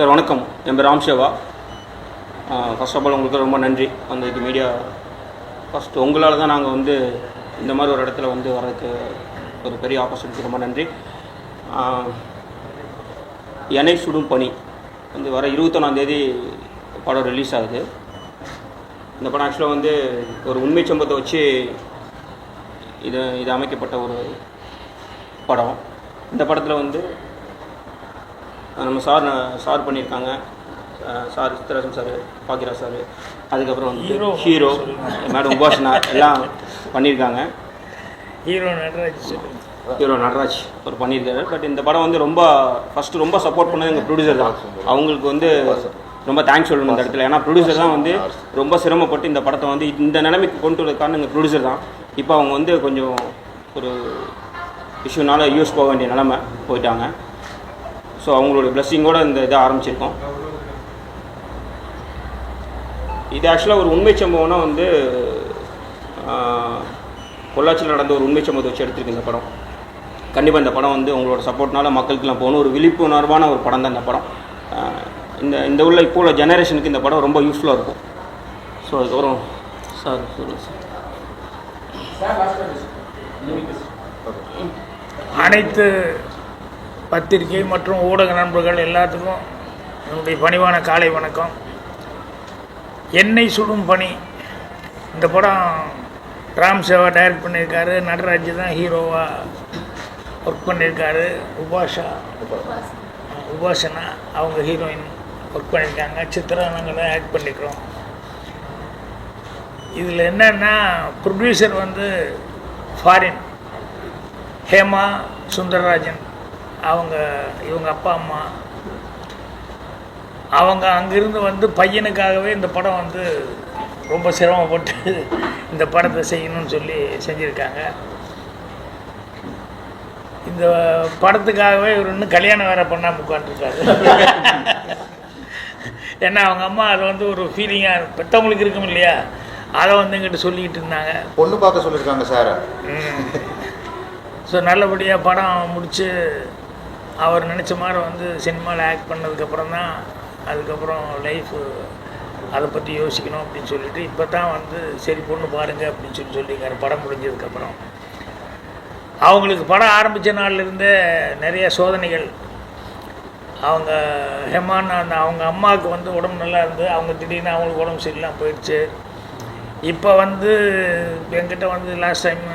Sir வணக்கம். என் பேர் ராம்சேவா first of all உங்களுக்கு ரொம்ப நன்றி. வந்ததுக்கு மீடியா ஃபஸ்ட்டு உங்களால் தான் நாங்கள் வந்து இந்த மாதிரி ஒரு இடத்துல வந்து வர்றதுக்கு ஒரு பெரிய ஆப்பர்ச்சுனிட்டி ரொம்ப நன்றி. எனை சுடும் பனி வந்து வர இருபத்தொன்னாந்தேதி படம் ரிலீஸ் ஆகுது. இந்த படம் ஆக்சுவலாக வந்து ஒரு உண்மை சம்பத்தை வச்சு இது இது அமைக்கப்பட்ட ஒரு படம். இந்த படத்தில் வந்து நம்ம சார் சார் பண்ணியிருக்காங்க. Sir Chittarajan sir Bhagyaraj sir அதுக்கப்புறம் வந்து. ஹீரோ மேடம் உபாசனா எல்லாம் பண்ணியிருக்காங்க. ஹீரோ நடராஜ் ஹீரோ நடராஜ் அவர் பண்ணியிருக்காரு. பட் இந்த படம் வந்து ரொம்ப ஃபஸ்ட்டு ரொம்ப சப்போர்ட் பண்ணது எங்கள் ப்ரொடியூசர் தான். அவங்களுக்கு வந்து ரொம்ப தேங்க்ஸ் சொல்லணும் இந்த இடத்துல. ஏன்னா ப்ரொடியூசர் தான் வந்து ரொம்ப சிரமப்பட்டு இந்த படத்தை வந்து இந்த நிலைமைக்கு கொண்டு வரது காரணம் எங்கள் ப்ரொடியூசர் தான். இப்போ அவங்க வந்து கொஞ்சம் ஒரு இஷ்யூனால யூஎஸ் போக வேண்டிய நிலைமை போயிட்டாங்க. ஸோ அவங்களுடைய பிளஸ்ஸிங்கோட இந்த இதை ஆரம்பிச்சிருக்கோம். இது ஆக்சுவலாக ஒரு உண்மை சம்பவம்னா வந்து பொள்ளாச்சியில் நடந்த ஒரு உண்மை சம்பவத்தை வச்சு எடுத்திருக்கு இந்த படம். கண்டிப்பாக இந்த படம் வந்து உங்களோட சப்போர்ட்னால மக்களுக்கெல்லாம் போகணும். ஒரு விழிப்புணர்வான ஒரு படம் தான் இந்த படம். இந்த இந்த உள்ள இப்போ உள்ள ஜெனரேஷனுக்கு இந்த படம் ரொம்ப யூஸ்ஃபுல்லாக இருக்கும். ஸோ அதுக்கப்புறம் சார் சொல்லுங்கள் சார் அனைத்து பத்திரிகை மற்றும் ஊடக நண்பர்கள் எல்லாத்துக்கும் என்னுடைய பணிவான காலை வணக்கம். எண்ணெய் சுடும் பணி. இந்த படம் ராம் சேவா டைரக்ட் பண்ணியிருக்காரு. நடராஜ் தான் ஹீரோவாக ஒர்க் பண்ணியிருக்காரு. உபாஷா. உபாசனா அவங்க ஹீரோயின் ஒர்க் பண்ணியிருக்காங்க. சித்ரா நாங்கள் தான் ஆக்ட் பண்ணிக்கிறோம். இதில் என்னன்னா ப்ரொடியூசர் வந்து ஃபாரின் ஹேமா சுந்தரராஜன். அவங்க இவங்க அப்பா அம்மா. அவங்க அங்கிருந்து வந்து பையனுக்காகவே இந்த படம் வந்து ரொம்ப சிரமப்பட்டு இந்த படத்தை செய்யணும்னு சொல்லி செஞ்சுருக்காங்க. இந்த படத்துக்காகவே இவர் இன்னும் கல்யாணம் வேற பண்ணாமல் உட்காந்துருக்காரு ஏன்னா அவங்க அம்மா அதை வந்து ஒரு ஃபீலிங்காக பெற்றவங்களுக்கு இருக்கும் இல்லையா? அதை வந்து எங்கிட்ட சொல்லிக்கிட்டு இருந்தாங்க. பொண்ணு பார்க்க சொல்லியிருக்காங்க சார். ஸோ நல்லபடியாக படம் முடித்து அவர் நினச்ச மாதிரி வந்து சினிமாவில் ஆக்ட் பண்ணதுக்கப்புறம் தான் அதுக்கப்புறம் லைஃப் அதை பற்றி யோசிக்கணும் அப்படின்னு சொல்லிட்டு இப்போ தான் வந்து சரி பொண்ணு பாருங்கள் அப்படின்னு சொல்லி சொல்லியிருக்காரு. படம் முடிஞ்சதுக்கப்புறம். அவங்களுக்கு படம் ஆரம்பித்த நாள்லேருந்தே நிறைய சோதனைகள். அவங்க ஹெமான் அந்த அவங்க அம்மாவுக்கு வந்து உடம்பு நல்லா இருந்து அவங்க திடீர்னு அவங்களுக்கு உடம்பு சரியில்லாம போயிடுச்சு. இப்போ வந்து என்கிட்ட வந்து லாஸ்ட் டைம்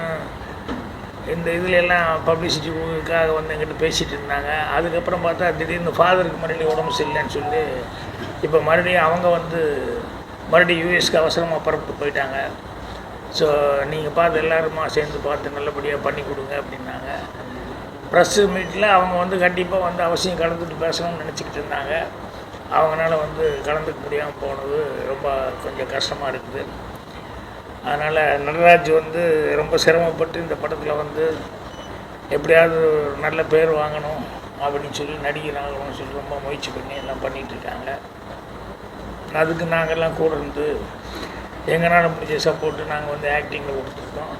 இந்த இதில் எல்லாம் பப்ளிசிட்டிக்காக வந்து எங்கிட்ட பேசிகிட்டு இருந்தாங்க. அதுக்கப்புறம் பார்த்தா திடீர்னு ஃபாதருக்கு மறுபடியும் உடம்பு சரியில்லைன்னு சொல்லி இப்போ மறுபடியும் அவங்க வந்து மறுபடியும் யூஎஸ்க்கு அவசரமாக புறப்பட்டு போயிட்டாங்க. ஸோ நீங்கள் பார்த்து எல்லாருமா சேர்ந்து பார்த்து நல்லபடியாக பண்ணி கொடுங்க அப்படின்னாங்க. ப்ரெஸ்ஸு மீட்டில் அவங்க வந்து கண்டிப்பாக வந்து அவசியம் கலந்துட்டு பேசணும்னு நினச்சிக்கிட்டு இருந்தாங்க. அவங்களால வந்து கலந்துக்க முடியாமல் போனது ரொம்ப கொஞ்சம் கஷ்டமாக இருக்குது. அதனால் நடராஜ் வந்து ரொம்ப சிரமப்பட்டு இந்த படத்தில் வந்து எப்படியாவது ஒரு நல்ல பேர் வாங்கணும் அப்படின்னு சொல்லி நடிகர் ஆகணும்னு சொல்லி ரொம்ப முயற்சி பண்ணி எல்லாம் பண்ணிகிட்ருக்காங்க அதுக்கு நாங்கள்லாம் கூட இருந்து எங்களால் முடிஞ்ச சப்போர்ட்டு நாங்கள் வந்து ஆக்டிங்கில் கொடுத்துருக்கோம்.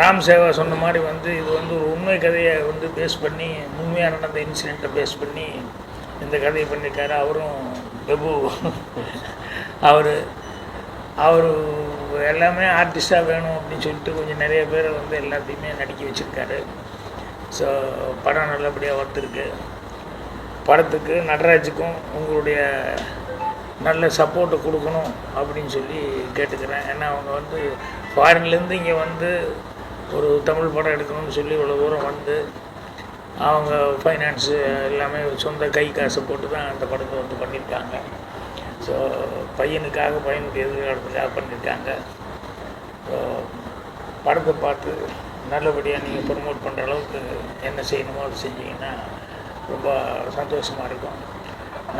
ராம் சேவா சொன்ன மாதிரி வந்து இது வந்து ஒரு உண்மை கதையை வந்து பேஸ் பண்ணி உண்மையாக நடந்த இன்சிடெண்ட்டை பேஸ் பண்ணி இந்த கதையை பண்ணியிருக்காரு அவரும் பிரபு. அவர் அவர் எல்லாமே ஆர்டிஸ்டாக வேணும் அப்படின்னு சொல்லிட்டு கொஞ்சம் நிறைய பேரை வந்து எல்லாத்தையுமே நடிக்க வச்சுருக்காரு. ஸோ படம் நல்லபடியாக ஒருத்தருக்கு படத்துக்கு நடராஜுக்கும் உங்களுடைய நல்ல சப்போர்ட்டை கொடுக்கணும் அப்படின்னு சொல்லி கேட்டுக்கிறேன். ஏன்னா அவங்க வந்து ஃபாரின்லேருந்து இங்கே வந்து ஒரு தமிழ் படம் எடுக்கணும்னு சொல்லி இவ்வளோ தூரம் வந்து அவங்க ஃபைனான்ஸு எல்லாமே சொந்த கை காசை போட்டு தான் அந்த படத்தை வந்து பண்ணியிருக்காங்க. ஸோ பையனுக்காக பையனுக்கு எதிர்காலத்துக்காக பண்ணியிருக்காங்க ஸோ படத்தை பார்த்து நல்லபடியாக நீங்கள் ப்ரொமோட் பண்ணுற அளவுக்கு என்ன செய்யணுமோ அதை செஞ்சீங்கன்னா ரொம்ப சந்தோஷமாக இருக்கும்.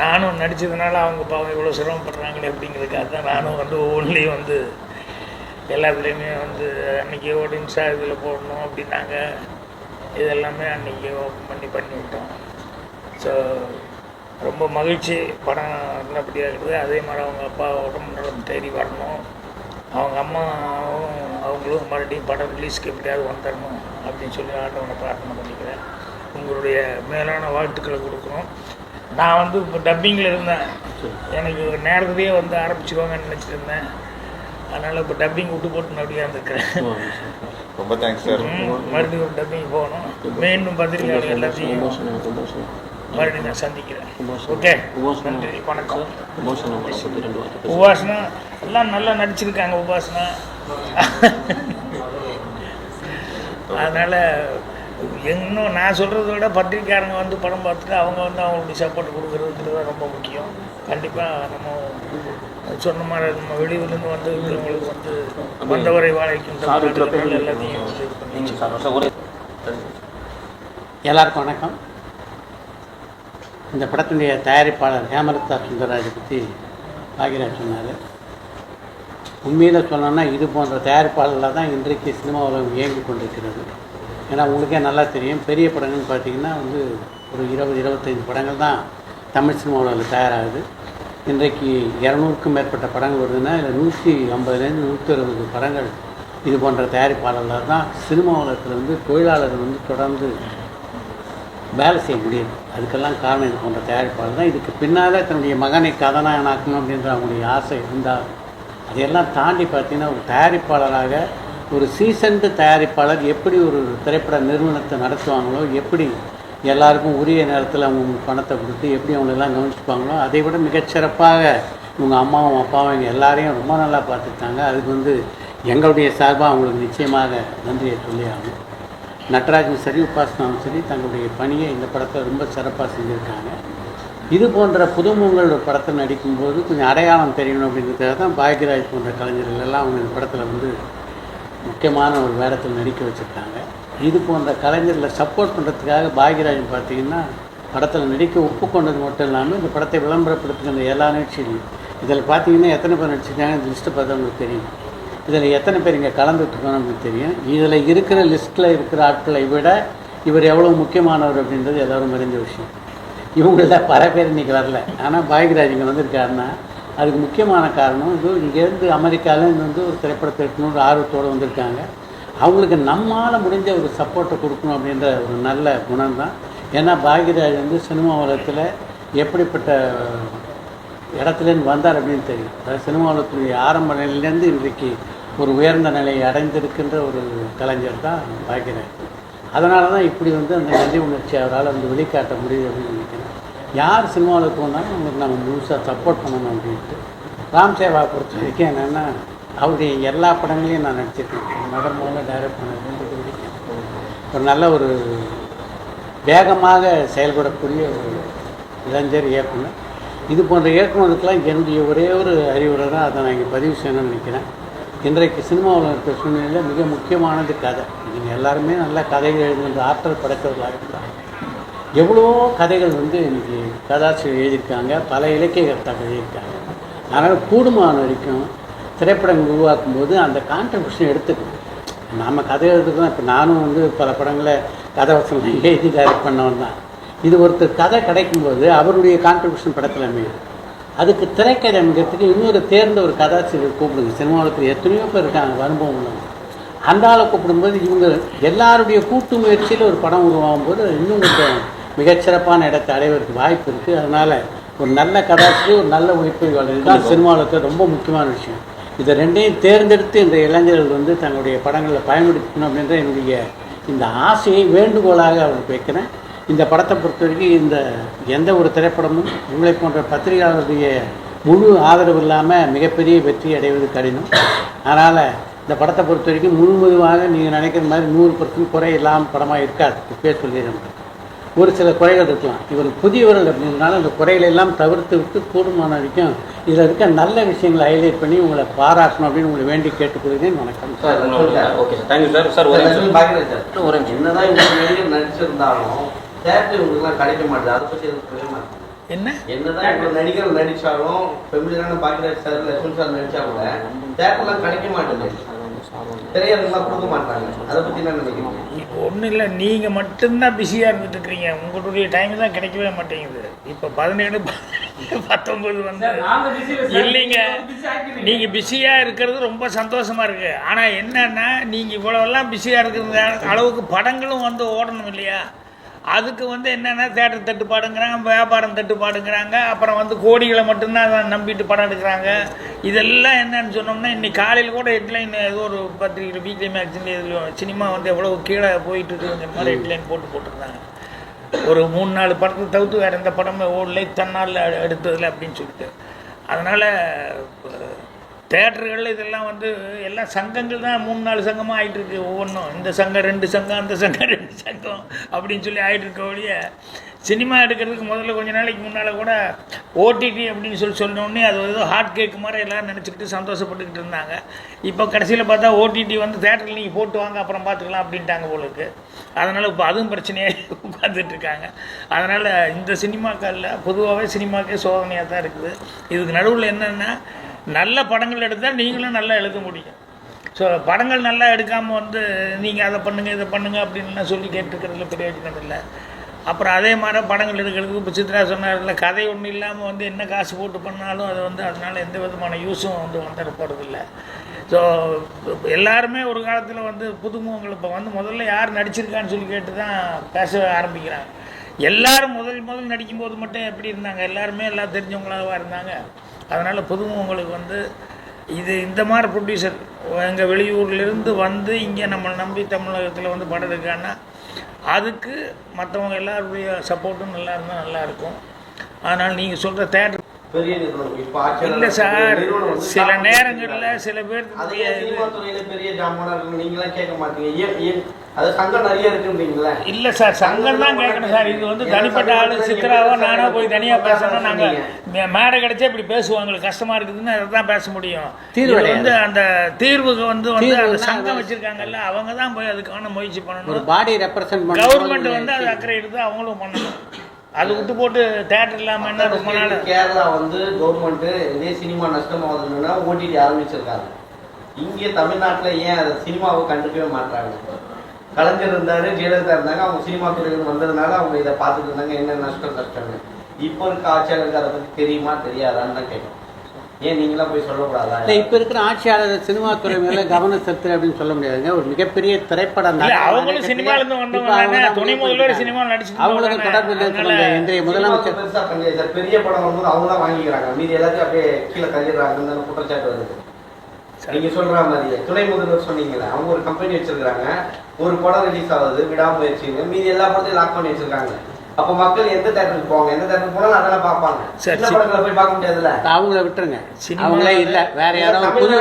நானும் நடித்ததுனால அவங்க பாவம் இவ்வளோ சிரமப்படுறாங்களே அப்படிங்கிறதுக்காக தான் நானும் வந்து ஒவ்வொன்றிலையும் வந்து எல்லாத்துலேயுமே வந்து அன்றைக்கி ஓடின்ஸாக இதில் போடணும் அப்படின்னாங்க. இதெல்லாமே அன்றைக்கி ஓப்பன் பண்ணி பண்ணிவிட்டோம் ஸோ ரொம்ப மகிழ்ச்சி படம் நல்லபடியாக இருக்குது. அதே மாதிரி அவங்க அப்பா உடம்பு நலம் தேடி வரணும். அவங்க அம்மாவும் அவங்களும் மறுபடியும் படம் ரிலீஸ்க்கு எப்படியாவது வந்துடணும் அப்படின்னு சொல்லி ஆண்டவனை பிரார்த்தனை பண்ணிக்கிறேன். உங்களுடைய மேலான வாழ்த்துக்களை கொடுக்கணும் நான் வந்து இப்போ டப்பிங்கில் இருந்தேன். எனக்கு நேரத்துலேயே வந்து ஆரம்பிச்சிருவாங்கன்னு நினச்சிட்டு இருந்தேன். அதனால் இப்போ டப்பிங் விட்டு போட்டு அப்படியே இருந்துக்கிறேன் ரொம்ப தேங்க்ஸ் சார் மறுபடியும் டப்பிங் போகணும். மீண்டும் பத்திரிகையாளர் எல்லாத்தையும் மறுபடியும் நான் சந்திக்கிறேன். ஓகே? நன்றி வணக்கம். உபாசனா எல்லாம் நல்லா நடிச்சிருக்காங்க உபாசனா அதனால் இன்னும் நான் சொல்கிறத விட பத்திரிக்கையாளங்க வந்து படம் பார்த்துட்டு அவங்க வந்து அவங்களுடைய சப்போர்ட் கொடுக்குறதுன்றது தான் ரொம்ப முக்கியம். கண்டிப்பாக நம்ம சொன்ன மாதிரி நம்ம வெளியூர்லேருந்து வந்து இருக்கிறவங்களுக்கு வந்து வந்தவரை வாழைக்கின்ற எல்லாத்தையும் எல்லாருக்கும் வணக்கம். இந்த படத்தினுடைய தயாரிப்பாளர் ஹேமலதா சுந்தரராஜை பற்றி பாகிராஜ் சொன்னார். உண்மையில் சொல்லணும்னா இது போன்ற தயாரிப்பாளரில் தான் இன்றைக்கு சினிமா உலகம் இயங்கி கொண்டிருக்கிறது. ஏன்னா உங்களுக்கே நல்லா தெரியும் பெரிய படங்கள்னு பார்த்தீங்கன்னா வந்து ஒரு இருபது இருபத்தைந்து படங்கள் தான் தமிழ் சினிமா உலகில் தயாராகுது. இன்றைக்கு இரநூறுக்கும் மேற்பட்ட படங்கள் வருதுன்னா இதில் நூற்றி ஐம்பதுலேருந்து நூற்றி அறுபது படங்கள் இது போன்ற தயாரிப்பாளர்கள் தான் சினிமா உலகத்தில் வந்து தொழிலாளர்கள் வந்து தொடர்ந்து வேலை செய்ய முடியுது. அதுக்கெல்லாம் காரணம் இது போன்ற தயாரிப்பாளர் தான். இதுக்கு பின்னால் தன்னுடைய மகனை கதாநாயகனாக்கணும் அப்படின்ற அவங்களுடைய ஆசை இருந்தால் அதையெல்லாம் தாண்டி பார்த்தீங்கன்னா ஒரு தயாரிப்பாளராக ஒரு சீசன்டு தயாரிப்பாளர் எப்படி ஒரு திரைப்பட நிறுவனத்தை நடத்துவாங்களோ எப்படி எல்லாருக்கும் உரிய நேரத்தில் அவங்க பணத்தை கொடுத்து எப்படி அவங்களெல்லாம் கவனிச்சுப்பாங்களோ அதை விட மிகச்சிறப்பாக இவங்க அம்மாவும் அப்பாவும் எங்கள் எல்லாரையும் ரொம்ப நல்லா பார்த்துட்டாங்க அதுக்கு வந்து எங்களுடைய சார்பாக அவங்களுக்கு நிச்சயமாக நன்றியை சொல்லி ஆகணும் நட்ராஜும் சரி உபாசனாவும் சரி தங்களுடைய பணியை இந்த படத்தை ரொம்ப சிறப்பாக செஞ்சுருக்காங்க. இது போன்ற புதுமுகங்கள் ஒரு படத்தில் நடிக்கும்போது கொஞ்சம் அடையாளம் தெரியணும் அப்படின்றதுக்காக தான் பாக்யராஜ் போன்ற கலைஞர்கள் எல்லாம் அவங்க இந்த படத்தில் வந்து முக்கியமான ஒரு வேடத்தில் நடிக்க வச்சுருக்காங்க. இது போன்ற கலைஞர்களை சப்போர்ட் பண்ணுறதுக்காக பாக்யராஜன் பார்த்தீங்கன்னா படத்தில் நடிக்க ஒப்புக்கொண்டது மட்டும் இல்லாமல் இந்த படத்தை விளம்பரப்படுத்துகின்ற எல்லா நிகழ்ச்சியிலையும் இதில் பார்த்தீங்கன்னா எத்தனை பேர் நடிச்சிருக்காங்க இந்த லிஸ்ட்டை பார்த்தா உங்களுக்கு தெரியும். இதில் எத்தனை பேர் இங்கே கலந்துட்டுருக்கோம் நமக்கு தெரியும். இதில் இருக்கிற லிஸ்ட்டில் இருக்கிற ஆட்களை விட இவர் எவ்வளோ முக்கியமானவர் அப்படின்றது எல்லோரும் தெரிஞ்ச விஷயம். இவங்களில் பல பேர் இன்றைக்கி வரல. ஆனால் பாகிராஜ் இங்கே வந்திருக்காருன்னா அதுக்கு முக்கியமான காரணம் இது இங்கேருந்து அமெரிக்காவிலேருந்து வந்து ஒரு திரைப்படத்தை எடுக்கணுன்ற ஆர்வத்தோடு வந்திருக்காங்க. அவங்களுக்கு நம்மால் முடிஞ்ச ஒரு சப்போர்ட்டை கொடுக்கணும் அப்படின்ற ஒரு நல்ல குணம் தான் ஏன்னா பாகியராஜ் வந்து சினிமா உலகத்தில் எப்படிப்பட்ட இடத்துலேருந்து வந்தார் அப்படின்னு தெரியும். அதாவது சினிமா உலகத்துடைய ஆரம்ப நிலையிலேருந்து இன்றைக்கு ஒரு உயர்ந்த நிலையை அடைந்திருக்கின்ற ஒரு கலைஞர் தான் பாக்கிறேன் அதனால தான் இப்படி வந்து அந்த நன்றி உணர்ச்சி அவரால் வந்து வெளிக்காட்ட முடியுது அப்படின்னு நினைக்கிறேன். யார் சினிமாவில் போனாலும் அவங்களுக்கு நம்ம முழுசாக சப்போர்ட் பண்ணணும் அப்படின்ட்டு ராம் சேவா பொறுத்த வரைக்கும் என்னென்னா அவருடைய எல்லா படங்களையும் நான் நடிச்சிருக்கேன். முதல் முதல்ல டைரக்ட் பண்ணது பிடிக்கும் ஒரு நல்ல ஒரு வேகமாக செயல்படக்கூடிய ஒரு இளைஞர் இயக்குனர். இது போன்ற இயக்குனருக்கெல்லாம் என்னுடைய ஒரே ஒரு அறிவுரை தான் அதை நான் இங்கே பதிவு செய்யணும்னு நினைக்கிறேன். இன்றைக்கு சினிமாவில் இருக்கிற சூழ்நிலையில் மிக முக்கியமானது கதை. நீங்கள் எல்லாருமே நல்லா கதைகள் எழுதுகின்ற ஆற்றல் படைத்தவர்களாக இருந்தாங்க எவ்வளோ கதைகள் வந்து இன்னைக்கு கதாசிரியர் எழுதியிருக்காங்க பல இலக்கிய கர்த்தாக்கள் எழுதியிருக்காங்க. அதனால் கூடுமான வரைக்கும் திரைப்படங்கள் உருவாக்கும் போது அந்த கான்ட்ரிபியூஷன் எடுத்துக்கணும். நாம் கதை எழுதுறது தான் இப்போ நானும் வந்து பல படங்களை கதை வசனம் எழுதி டைரக்ட் பண்ணவன் தான் இது ஒருத்தர் கதை கிடைக்கும்போது அவருடைய கான்ட்ரிபியூஷன் படத்தில் அமையுது அதுக்கு திரைக்கதை அமைக்கிறதுக்கு இன்னொரு தேர்ந்த ஒரு கதாசிரியர் கூப்பிடுங்க சினிமாவில் எத்தனையோ பேர் இருக்காங்க அனுபவம் உள்ளவங்க. அந்த ஆளை கூப்பிடும்போது இவங்க எல்லாருடைய கூட்டு முயற்சியில் ஒரு படம் உருவாகும் போது இன்னும் கொஞ்சம் மிகச்சிறப்பான இடத்தை அடைவதற்கு வாய்ப்பு இருக்குது அதனால் ஒரு நல்ல கதாசிரியர் ஒரு நல்ல ஒளிப்பதிவாளர் இதுதான் சினிமாவில் ரொம்ப முக்கியமான விஷயம். இதை ரெண்டையும் தேர்ந்தெடுத்து இந்த இளைஞர்கள் வந்து தங்களுடைய படங்களில் பயன்படுத்தணும் அப்படின்ற என்னுடைய இந்த ஆசையை வேண்டுகோளாக அவருக்கு வைக்கிறேன். இந்த படத்தை பொறுத்த வரைக்கும் இந்த எந்த ஒரு திரைப்படமும் உங்களை போன்ற பத்திரிகையாளருடைய முழு ஆதரவு இல்லாமல் மிகப்பெரிய வெற்றி அடைவது கடினம். அதனால் இந்த படத்தை பொறுத்த வரைக்கும் முழுவதுமாக நீங்கள் நினைக்கிற மாதிரி நூறு பர்சன்ட் குறை இல்லாமல் படமாக இருக்காது. இப்பே சொல்லிடுறேன் ஒரு சில குறைகள் இருக்கலாம். இவர் புதியவர்கள் அப்படின்றனால அந்த குறைகளை எல்லாம் தவிர்த்து விட்டு கூடுமான வரைக்கும் இதில் இருக்க நல்ல விஷயங்களை ஹைலைட் பண்ணி உங்களை பாராட்டணும் அப்படின்னு உங்களை வேண்டி கேட்டுக்கொள்கிறேன். வணக்கம். Sir okay sir. Thank you sir sir ஒரே நிமிஷம். பாக்கிறேன் சார். ஒரு என்னதான் நடிச்சிருந்தாலும் தேட்டர் இவங்களுக்குலாம் கிடைக்க மாட்டேது. அதை பத்தி எதுவும் சொல்ல மாட்டேன் என்ன? என்னதான் இவ்வளவு நடிகர் நடிச்சாலும் ஃபெமிலியரான பாக்கியராஜ் சார் லட்சுமி சார் நடிச்சா கூட தேட்டர்லாம் கிடைக்க மாட்டேங்குது திரையரங்கெல்லாம் கொடுக்க மாட்டாங்க. அதை இப்போ ஒன்றும் இல்லை. நீங்கள் மட்டும்தான் பிஸியாக இருந்துட்டு இருக்கிறீங்க உங்களுடைய டைம் தான் கிடைக்கவே மாட்டேங்குது. இப்போ பதினேழு பத்தொம்பது வந்து இல்லைங்க. நீங்கள் பிஸியாக இருக்கிறது ரொம்ப சந்தோஷமாக இருக்குது ஆனால் என்னன்னா நீங்கள் இவ்வளோலாம் பிஸியாக இருக்கிற அளவுக்கு படங்களும் வந்து ஓடணும் இல்லையா? அதுக்கு வந்து என்னென்னா தேட்டர் தட்டுப்பாடுங்கிறாங்க வியாபாரம் தட்டுப்பாடுங்கிறாங்க அப்புறம் வந்து கோடிகளை மட்டும்தான் அதை நம்பிட்டு படம் எடுக்கிறாங்க. இதெல்லாம் என்னன்னு சொன்னோம்னா இன்றைக்கி காலையில் கூட ஹெட்லைன் ஏதோ ஒரு பத்திரிக்கையில் வீக்லி மேக்ஸின் இதில் சினிமா வந்து எவ்வளோ கீழே போயிட்டு இருக்குங்கிற மாதிரி ஹெட்லைன் போட்டு போட்டிருந்தாங்க. ஒரு மூணு நாலு படத்தை தவிர்த்து வேறு எந்த படமே ஓடலை தன்னால் எடுத்ததில்லை அப்படின்னு சொல்லிட்டு. அதனால் தேட்டர்கள் இதெல்லாம் வந்து எல்லாம் சங்கங்கள் தான் மூணு நாலு சங்கமாக ஆயிட்டு இருக்கு ஒவ்வொன்றும் இந்த சங்கம் ரெண்டு சங்கம் அந்த சங்கம் ரெண்டு சங்கம் அப்படின்னு சொல்லி ஆயிட்டு இருக்க ஒழிய சினிமா எடுக்கிறதுக்கு முதல்ல கொஞ்ச நாளைக்கு முன்னால் கூட ஓடிடி அப்படின்னு சொல்லி சொன்னோடனே அது ஏதோ ஹாட் கேக் மாதிரி எல்லோரும் நினச்சிக்கிட்டு சந்தோஷப்பட்டுக்கிட்டு இருந்தாங்க. இப்போ கடைசியில் பார்த்தா ஓடிடி வந்து தேட்டரில் நீங்கள் போட்டு வாங்க அப்புறம் பார்த்துக்கலாம் அப்படின்ட்டாங்க போல இருக்கு. அதனால் இப்போ அதுவும் பிரச்சனையாக உட்காந்துட்டு இருக்காங்க. அதனால் இந்த சினிமாக்களில் பொதுவாகவே சினிமாக்கே சோதனையாக தான் இருக்குது. இதுக்கு நடுவில் என்னென்னா நல்ல படங்கள் எடுத்தால் நீங்களும் நல்லா எழுத முடியும். ஸோ படங்கள் நல்லா எடுக்காமல் வந்து நீங்கள் அதை பண்ணுங்கள் இதை பண்ணுங்கள் அப்படின்லாம் சொல்லி கேட்டுருக்கிறதுல பிரயோஜனம் இல்லை. அப்புறம் அதே மாதிரி படங்கள் எடுக்கிறதுக்கு இப்போ சித்ரா சொன்னார்ல கதை ஒன்றும் இல்லாமல் வந்து என்ன காசு போட்டு பண்ணாலும் அது வந்து அதனால் எந்த விதமான யூஸும் வந்து வந்துட போகிறதில்ல ஸோ எல்லாருமே ஒரு காலத்தில் வந்து புதுமுகங்கள் இப்போ வந்து முதல்ல யார் நடிச்சிருக்கான்னு சொல்லி கேட்டு தான் பேச ஆரம்பிக்கிறாங்க. எல்லாரும் முதல் முதல் நடிக்கும்போது மட்டும் எப்படி இருந்தாங்க? எல்லாருமே எல்லாம் தெரிஞ்சவங்களாக இருந்தாங்க? அதனால் புதுமுகங்களுக்கு வந்து இது இந்த மாதிரி ப்ரொடியூசர் எங்கள் வெளியூர்லேருந்து வந்து இங்கே நம்மளை நம்பி தமிழகத்தில் வந்து படம் எடுக்கான்னா அதுக்கு மற்றவங்க எல்லாருடைய சப்போர்ட்டும் நல்லா இருந்தால் நல்லாயிருக்கும் அதனால் நீங்கள் சொல்கிற தேட்டர் இல்லை சார். சில நேரங்களில் சில துறையில பெரிய நீங்களாம் கேட்க மாட்டீங்க. அது சங்கம் நிறைய இருக்குன்றீங்களே இல்லை சார் சங்கம் தான் கேட்கணும் சார். இது வந்து தனிப்பட்ட ஆள். சித்ராவோ நானோ போய் தனியாக பேசணும் நாங்கள் மேடை கிடைச்சா இப்படி பேசுவோம். எங்களுக்கு கஷ்டமாக இருக்குதுன்னு அதை தான் பேச முடியும். தீர்வு வந்து அந்த தீர்வுக்கு வந்து வந்து அந்த சங்கம் வச்சிருக்காங்கல்ல அவங்க தான் போய் அதுக்கான முயற்சி ஒரு பண்ணணும் பாடி ரெப்ரசன்ட் கவர்மெண்ட் வந்து அது அக்கறை எடுத்து அவங்களும் பண்ணணும். அது விட்டு போட்டு தேட்டர் இல்லாமல் என்ன ரொம்ப நாள்? கேரளா வந்து கவர்மெண்ட் இதே சினிமா நஷ்டமாகுதுன்னா ஓடிடி ஆரம்பிச்சிருக்காங்க. இங்கே தமிழ்நாட்டுல ஏன் அதை சினிமாவை கண்டுக்கவே மாட்டாங்க கலைஞர் இருந்தாரு ஜெயலலிதா இருந்தாங்க அவங்க சினிமா துறையில் வந்ததுனால அவங்க இதை பார்த்துட்டு இருந்தாங்க என்ன நஷ்டம் நஷ்டம்னு இப்போ இருக்க ஆட்சியாளருக்கு அதை பத்தி தெரியுமா தெரியாதான்னு தான் கேட்கும். ஏன் நீங்களாம் போய் சொல்லக்கூடாதா? இல்லை இப்போ இருக்கிற ஆட்சியாளர் சினிமா துறை மேல கவனம் செலுத்துற அப்படின்னு சொல்ல முடியாதுங்க. ஒரு மிகப்பெரிய திரைப்பட இல்ல நடிகர் அவங்களும் நடிகர் சினிமால இருந்து இப்ப வந்தவங்க துணை முதல்வர். சினிமாவில் நடிச்சுட்டு அவங்களுக்கு தொடர்பு முடியாது. இன்றைய முதலமைச்சர் பெருசா பண்ணல சார். பெரிய படம் வரும்போது அவங்க தான் வாங்கிக்கிறாங்க. மீதி எல்லாத்தையும் அப்படியே கீழே தள்ளிடுறாங்கன்னு குற்றச்சாட்டு வருது. நீங்க சொல்ற மாதிரி துணை முதல்வர் சொன்னீங்களே அவங்க ஒரு கம்பெனி வச்சிருக்காங்க ஒரு படம் ரிலீஸ் ஆகுது விடாமுயற்சின்னு மீதி எல்லா படத்தையும் லாக் பண்ணி வச்சிருக்காங்க. அப்ப மக்கள் எந்த தேட்டருக்கு போவாங்க? எந்த தேட்டருக்கு போனாலும் அதெல்லாம் பார்ப்பாங்க. சரி, சின்ன. படங்களை போய் பார்க்க முடியாதுல்ல? அவங்கள விட்டுருங்க. அவங்களே இல்ல வேற யாராவது புது.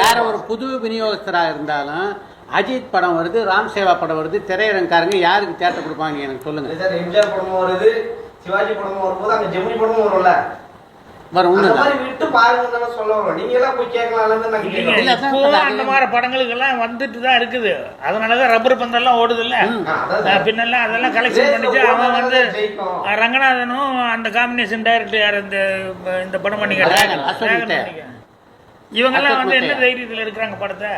வேற ஒரு புது விநியோகஸ்தரா இருந்தாலும் அஜித் படம் வருது ராம் சேவா படம் வருது திரையரங்காரங்க யாருக்கு தேட்டர் கொடுப்பாங்க எனக்கு சொல்லுங்க. சார் எம்ஜிஆர் படமும் வருது சிவாஜி படமும் வரும்போது அங்க ஜெமினி படமும் வரும்ல? வரும் அந்த மாதிரி விட்டு சொல்ல வரோம் நீங்க எல்லாம் போய் அந்த படங்களுக்கெல்லாம் வந்துட்டு தான் இருக்குது. அதனால தான் ரப்பர் பந்தெல்லாம் ஓடுது இல்ல. பின்னெல்லாம் அதெல்லாம் கலெக்ஷன் பண்ணிச்சு அவன் வந்து ரங்கநாதனும் அந்த காம்பினேஷன் டைரக்டர் யார் இந்த இந்த படம் பண்ணிக்க ரேகன், அஸ்வன் ரேகன் முத்தையா. பண்ணிக்க. இவங்கெல்லாம் வந்து என்ன. தைரியத்தில் எடுக்கிறாங்க படத்தை?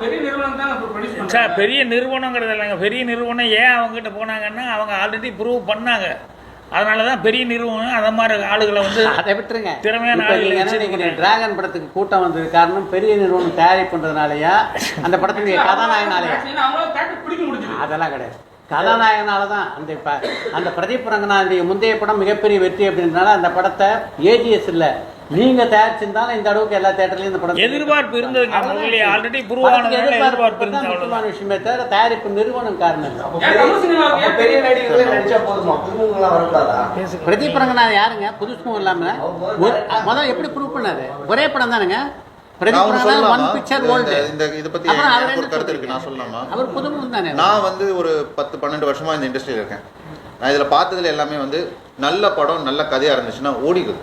பெரிய நிறுவனம் தான் இப்போ ப்ரொடியூஸ் சார் பண்ணுறாங்க பெரிய நிறுவனங்கிறது இல்லைங்க. பெரிய நிறுவனம் ஏன் அவங்ககிட்ட போனாங்கன்னா அவங்க ஆல்ரெடி ப்ரூவ் பண்ணாங்க. அதனால தான் பெரிய நிறுவனம் அந்த மாதிரி ஆளுகளை வந்து அதை விட்டுருங்க. திறமையான ஆளுகளை டிராகன் படத்துக்கு கூட்டம் வந்தது காரணம் பெரிய நிறுவனம் தயாரிப்பு பண்றதுனாலயா அந்த படத்துடைய கதாநாயகனாலயா? அதெல்லாம் கிடையாது. கதாநாயகனால தான் அந்த இப்ப அந்த பிரதீப் ரங்கநாதனுடைய முந்தைய படம் மிகப்பெரிய வெற்றி அப்படின்றனால அந்த படத்தை ஏஜிஎஸ் இல்ல. நீங்க தயாரிச்சிருந்தாலும் இந்த அளவுக்கு எல்லா தேட்டர்லயும் இந்த படம் எதிர்பார்ப்பு முதல்ல ஆல்ரெடி எதிர்பார்ப்பு இருந்தது முக்கியமான விஷயமே தவிர தயாரிப்பு நிறுவனம் காரணம் பெரிய- நடிகர்களே நடிச்சா போதுமா? புதுமுகங்களாம் வரக்கூடாதா? பேசுங்க. பிரதீப் ரங்கநாதன் யாருங்க? புதுசுமும் இல்லாம. முதல்ல எப்படி ப்ரூவ் பண்ணாரு? ஒரே படம் தானுங்க. நான் வந்து ஒரு பத்து பன்னெண்டு வருஷமா இந்த இண்டஸ்ட்ரியில் இருக்கேன். நான் இதில் பார்த்ததுல எல்லாமே வந்து நல்ல படம் நல்ல கதையாக இருந்துச்சுன்னா ஓடிடுது.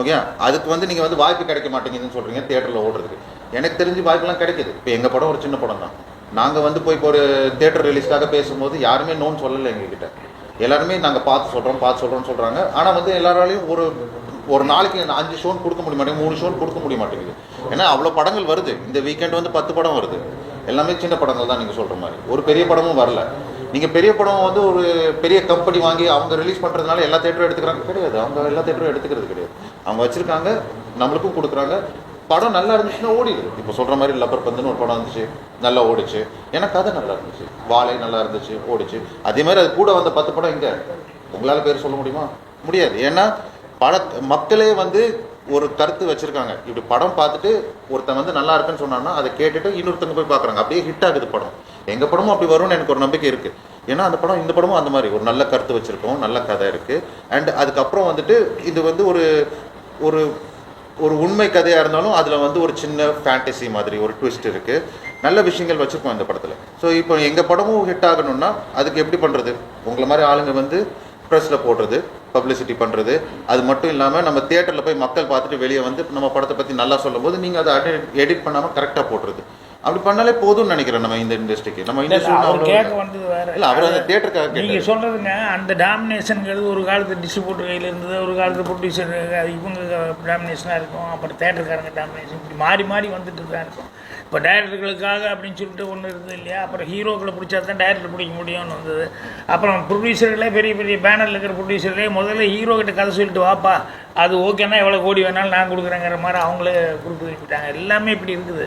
ஓகே? அதுக்கு வந்து நீங்கள் வந்து வாய்ப்பு கிடைக்க மாட்டேங்குதுன்னு சொல்கிறீங்க தியேட்டரில் ஓடுறதுக்கு. எனக்கு தெரிஞ்சு வாய்ப்பெல்லாம் கிடைக்குது. இப்போ எங்கள் படம் ஒரு சின்ன படம் தான். நாங்கள் வந்து போய் இப்போ ஒரு தியேட்டர் ரிலீஸ்க்காக பேசும்போது யாருமே நோன் சொல்லலை எங்ககிட்ட. எல்லாருமே நாங்கள் பார்த்து சொல்கிறோம் பார்த்து சொல்கிறோம்னு சொல்கிறாங்க ஆனால் வந்து எல்லாராலையும் ஒரு ஒரு நாளைக்கு அஞ்சு ஷோன் கொடுக்க முடிய மாட்டேங்குது மூணு ஷோன் கொடுக்க முடிய மாட்டேங்குது ஏன்னா அவ்வளோ படங்கள் வருது. இந்த வீக்கெண்ட் வந்து பத்து படம் வருது. எல்லாமே சின்ன படங்கள் தான் நீங்கள் சொல்கிற மாதிரி. ஒரு பெரிய படமும் வரல. நீங்கள் பெரிய படம் வந்து ஒரு பெரிய கம்பெனி வாங்கி அவங்க ரிலீஸ் பண்ணுறதுனால எல்லா தேட்டரும் எடுத்துக்கிறாங்க. கிடையாது. அவங்க எல்லா தேட்டரும் எடுத்துக்கிறது கிடையாது. அவங்க வச்சுருக்காங்க நம்மளுக்கும் கொடுக்குறாங்க. படம் நல்லா இருந்துச்சுன்னா ஓடிடுது. இப்போ சொல்கிற மாதிரி லப்பர் பந்துன்னு ஒரு படம் இருந்துச்சு நல்லா ஓடிச்சு. ஏன்னா கதை நல்லா இருந்துச்சு. வாழை நல்லா இருந்துச்சு ஓடிச்சு. அதே மாதிரி அது கூட வந்த பத்து படம் இங்கே. உங்களால் பேர் சொல்ல முடியுமா? முடியாது. ஏன்னா பட மக்களே வந்து ஒரு கருத்து வச்சிருக்காங்க. இப்படி படம் பார்த்துட்டு ஒருத்தன் வந்து நல்லா இருக்குன்னு சொன்னான்னா அதை கேட்டுட்டு இன்னொருத்தங்க போய் பார்க்குறாங்க. அப்படியே ஹிட் ஆகுது படம். எங்க படமும் அப்படி வரும்னு எனக்கு ஒரு நம்பிக்கை இருக்கு. ஏன்னா அந்த படம் இந்த படமும் அந்த மாதிரி. ஒரு நல்ல கருத்து வச்சிருக்கோம் நல்ல கதை இருக்கு. அண்ட் அதுக்கப்புறம் வந்துட்டு இது வந்து ஒரு ஒரு ஒரு உண்மை கதையாக இருந்தாலும் அதில் வந்து ஒரு சின்ன ஃபேண்டசி மாதிரி ஒரு ட்விஸ்ட் இருக்குது நல்ல விஷயங்கள் வச்சுருக்கோம் இந்த படத்தில். ஸோ இப்போ எங்கள் படமும் ஹிட் ஆகணும்னா அதுக்கு எப்படி பண்ணுறது உங்களை மாதிரி ஆளுங்க வந்து ப்ரெஸ்ஸில் போடுறது. பப்ளிசிட்டி பண்ணுறது அது மட்டும் இல்லாமல் நம்ம தியேட்டரில் போய் மக்கள் பார்த்துட்டு வெளியே வந்து நம்ம படத்தை பற்றி நல்லா சொல்லும்போது நீங்கள் அதை எடிட் பண்ணாமல் கரெக்டாக போடுறது அப்படி பண்ணாலே போதும்னு நினைக்கிறேன் நம்ம இந்த இண்டஸ்ட்ரிக்கு நம்ம அவர் கேட்க இண்டஸ்ட்ரி வந்தது வேற. இல்லை அவர் அந்த தியேட்டருக்காக நீங்க கேட்டார். சொல்றதுங்க அந்த டாமினேஷனுங்கிறது ஒரு காலத்து டிஸ்ட்ரிபியூட்டர் கையில் இருந்தது ஒரு காலத்து ப்ரொடியூசர் இவங்க டாமினேஷனாக இருக்கும் அப்புறம் தேட்டருக்காரங்க டாமினேஷன் இப்படி மாறி மாறி வந்துட்டு தான் இருக்கும். இப்போ டைரக்டர்களுக்காக அப்படின்னு சொல்லிட்டு ஒன்று இருந்தது இல்லையா? அப்புறம் ஹீரோக்களை பிடிச்சா தான் டைரக்டர் பிடிக்க முடியும்னு வந்தது. அப்புறம் ப்ரொடியூசர்களே பெரிய பெரிய பேனரில் இருக்கிற ப்ரொடியூசர்களே முதல்ல ஹீரோ கிட்ட கதை சொல்லிட்டு வாப்பா அது ஓகேன்னா எவ்வளோ கோடி வேணாலும் நான் கொடுக்குறேங்கிற மாதிரி அவங்களே கொடுத்து வைக்கிட்டாங்க எல்லாமே இப்படி இருக்குது.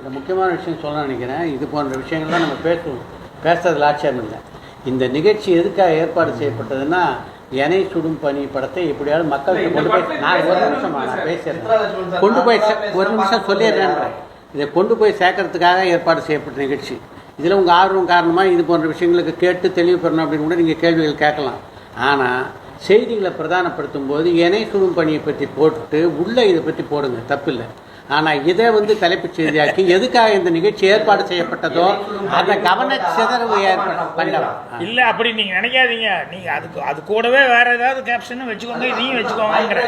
இந்த முக்கியமான விஷயம் சொல்ல நினைக்கிறேன். இது போன்ற விஷயங்கள்லாம் நம்ம பேசுவோம். பேசுறதுல ஆட்சேபம் இல்லை. இந்த நிகழ்ச்சி எதுக்காக ஏற்பாடு செய்யப்பட்டதுன்னா எனை சுடும் பனி படத்தை எப்படியாவது மக்கள்கிட்ட கொண்டு போய் நான் ஒரு நிமிஷம் நான் பேசிடுறேன். கொண்டு போய் ஒரு நிமிஷம் சொல்லிடுறேன்றேன். இதை கொண்டு போய் சேர்க்கறதுக்காக ஏற்பாடு செய்யப்பட்ட நிகழ்ச்சி. இதில் உங்கள் ஆர்வம் காரணமாக இது போன்ற விஷயங்களுக்கு கேட்டு தெளிவு பெறணும் அப்படின்னு கூட நீங்கள் கேள்விகள் கேட்கலாம். ஆனால் செய்திகளை பிரதானப்படுத்தும் போது எனை சுடும் பணியை பற்றி போட்டு உள்ளே இதை பற்றி போடுங்க. தப்பில்லை. ஆனால் இதை வந்து தலைப்புச் செய்தியாக்கி எதுக்காக இந்த நிகழ்ச்சி ஏற்பாடு செய்யப்பட்டதோ அந்த கவன சிதறவு ஏற்படும் பண்ணலாம் இல்லை அப்படி நீங்கள் நினைக்காதீங்க. நீங்கள் அதுக்கு அது கூடவே வேற ஏதாவது கேப்ஷன் வச்சுக்கோங்க இதையும் வச்சுக்கோங்கிற